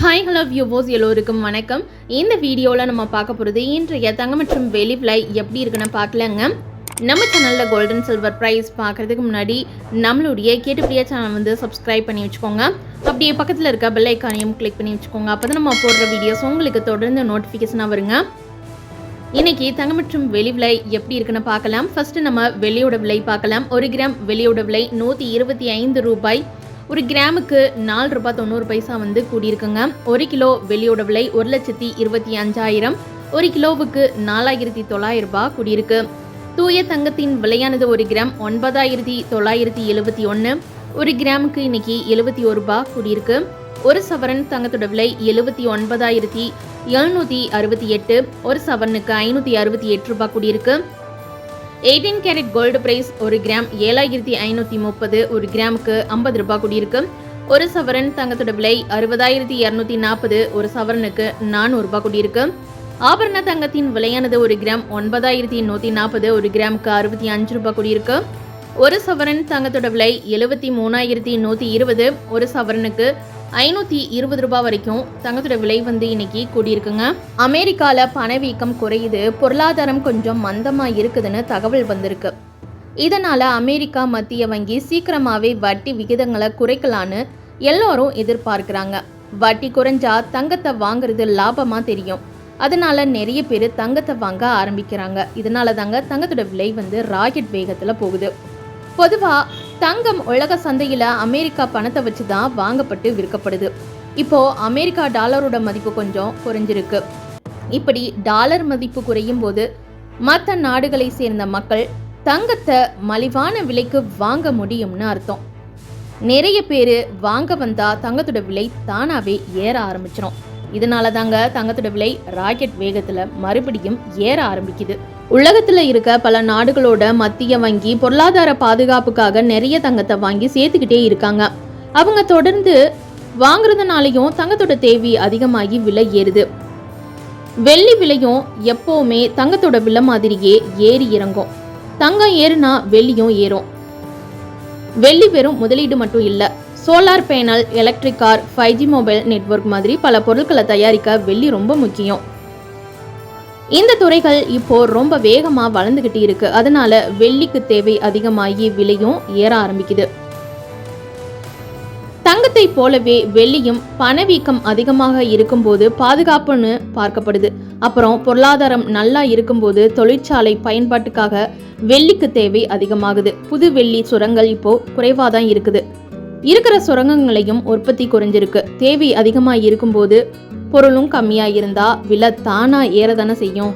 Hi hello வியூவோஸ் எல்லோருக்கும் வணக்கம். இந்த வீடியோவில் நம்ம பார்க்க போகிறது இன்றைய தங்கம் மற்றும் வெளி விலை எப்படி இருக்குன்னு பார்க்கலங்க. நம்ம சேனலில் கோல்டன் சில்வர் ப்ரைஸ் பார்க்குறதுக்கு முன்னாடி நம்மளுடைய கேட்டுப்படியா சேனல் வந்து சப்ஸ்கிரைப் பண்ணி வச்சுக்கோங்க. அப்படியே பக்கத்தில் இருக்க பெல் ஐக்கானையும் கிளிக் பண்ணி வச்சுக்கோங்க. அப்போ தான் நம்ம போடுற வீடியோஸ் உங்களுக்கு தொடர்ந்து நோட்டிஃபிகேஷனாக வருங்க. இன்றைக்கி தங்கம் மற்றும் வெளி விலை எப்படி இருக்குன்னு பார்க்கலாம். ஃபஸ்ட்டு நம்ம வெளியோட விலை பார்க்கலாம். ஒரு கிராம் வெளியோட விலை நூற்றி இருபத்தி ஐந்து ரூபாய். ஒரு கிராமுக்கு நாலு ரூபாய் தொண்ணூறு பைசா வந்து கூடியிருக்குங்க. ஒரு கிலோ வெளியோட விலை ஒரு லட்சத்தி இருபத்தி அஞ்சாயிரம். ஒரு கிலோவுக்கு நாலாயிரத்தி தொள்ளாயிரம் ரூபாய் கூடியிருக்கு. தூய தங்கத்தின் விலையானது ஒரு கிராம் ஒன்பதாயிரத்தி தொள்ளாயிரத்தி எழுபத்தி ஒன்று ஒரு கிராமுக்கு இன்னைக்கு எழுபத்தி ஒரு ரூபாய் கூடியிருக்கு. ஒரு சவரன் தங்கத்தோட விலை எழுபத்தி ஒன்பதாயிரத்தி எழுநூற்றி அறுபத்தி எட்டு. ஒரு சவரனுக்கு ஐநூற்றி அறுபத்தி எட்டு ரூபாய் கூடியிருக்கு. எயிட்டீன் கேரட் கோல்டு பிரைஸ் ஒரு கிராம் ஏழாயிரத்தி ஐநூற்றி முப்பது ஒரு கிராமுக்கு ஐம்பது ரூபாய் கூடியிருக்கு. ஒரு சவரன் தங்கத்தோட விலை அறுபதாயிரத்தி இரநூத்தி நாற்பது ஒரு சவரனுக்கு நானூறு ரூபாய் கூடியிருக்கு. ஆபரண தங்கத்தின் விலையானது ஒரு கிராம் ஒன்பதாயிரத்தி நூற்றி நாற்பது ஒரு கிராமுக்கு அறுபத்தி அஞ்சு ரூபாய் கூடியிருக்கு. ஒரு சவரன் தங்கத்தோட விலை எழுபத்தி மூணாயிரத்தி நூற்றி இருபது ஒரு சவரனுக்கு ஐநூற்றி இருபது ரூபாய் வரைக்கும் தங்கத்தோட விலை வந்து இன்னைக்கு கூடியிருக்குங்க. அமெரிக்காவில் பணவீக்கம் குறையுது பொருளாதாரம் கொஞ்சம் மந்தமாக இருக்குதுன்னு தகவல் வந்திருக்கு. இதனால் அமெரிக்கா மத்திய வங்கி சீக்கிரமாகவே வட்டி விகிதங்களை குறைக்கலான்னு எல்லோரும் எதிர்பார்க்குறாங்க. வட்டி குறைஞ்சா தங்கத்தை வாங்குறது லாபமாக தெரியும். அதனால நிறைய பேர் தங்கத்தை வாங்க ஆரம்பிக்கிறாங்க. இதனால தாங்க தங்கத்தோட விலை வந்து ராக்கெட் வேகத்தில் போகுது. பொதுவாக தங்கம் உலக சந்தையில் அமெரிக்கா பணத்தை வச்சு தான் வாங்கப்பட்டு விற்கப்படுது. இப்போ அமெரிக்கா டாலரோட மதிப்பு கொஞ்சம் குறைஞ்சிருக்கு. இப்படி டாலர் மதிப்பு குறையும் போது மற்ற நாடுகளை சேர்ந்த மக்கள் தங்கத்தை மலிவான விலைக்கு வாங்க முடியும்னு அர்த்தம். நிறைய பேர் வாங்க வந்தால் தங்கத்தோட விலை தானாகவே ஏற ஆரம்பிச்சிடும் இதனால தாங்க தங்கத்தோட விலை ராக்கெட் வேகத்தில் மறுபடியும் ஏற ஆரம்பிக்குது. உலகத்தில் இருக்க பல நாடுகளோட மத்திய வங்கி பொருளாதார பாதுகாப்புக்காக நிறைய தங்கத்தை வாங்கி சேர்த்துக்கிட்டே இருக்காங்க. அவங்க தொடர்ந்து வாங்குறதுனாலையும் தங்கத்தோட தேவை அதிகமாகி விலை ஏறுது. வெள்ளி விலையும் எப்போவுமே தங்கத்தோட விலை மாதிரியே ஏறி இறங்கும். தங்கம் ஏறுனா வெள்ளியும் ஏறும். வெள்ளி வெறும் முதலீடு மட்டும் இல்லை solar panel electric car five G mobile network மாதிரி பல பொருட்களை தயாரிக்க வெள்ளி ரொம்ப முக்கியம். இந்த துறைகள் இப்போ ரொம்ப வேகமா வளர்ந்துகிட்டு இருக்கு. அதனால வெள்ளிக்கு தேவை அதிகமாகி விலையும் ஏற ஆரம்பிக்குது. தங்கத்தை போலவே வெள்ளியும் பணவீக்கம் அதிகமாக இருக்கும்போது பாதுகாப்புன்னு பார்க்கப்படுது. அப்புறம் பொருளாதாரம் நல்லா இருக்கும்போது தொழிற்சாலை பயன்பாட்டுக்காக வெள்ளிக்கு தேவை அதிகமாகுது. புது வெள்ளி சுரங்கள் இப்போ குறைவாக தான் இருக்குது. இருக்கிற சுரங்கங்களையும் உற்பத்தி குறைஞ்சிருக்கு. தேவை அதிகமாக இருக்கும்போது பொருளும் கம்மியாக இருந்தால் விலை தானாக ஏறதானே செய்யும்?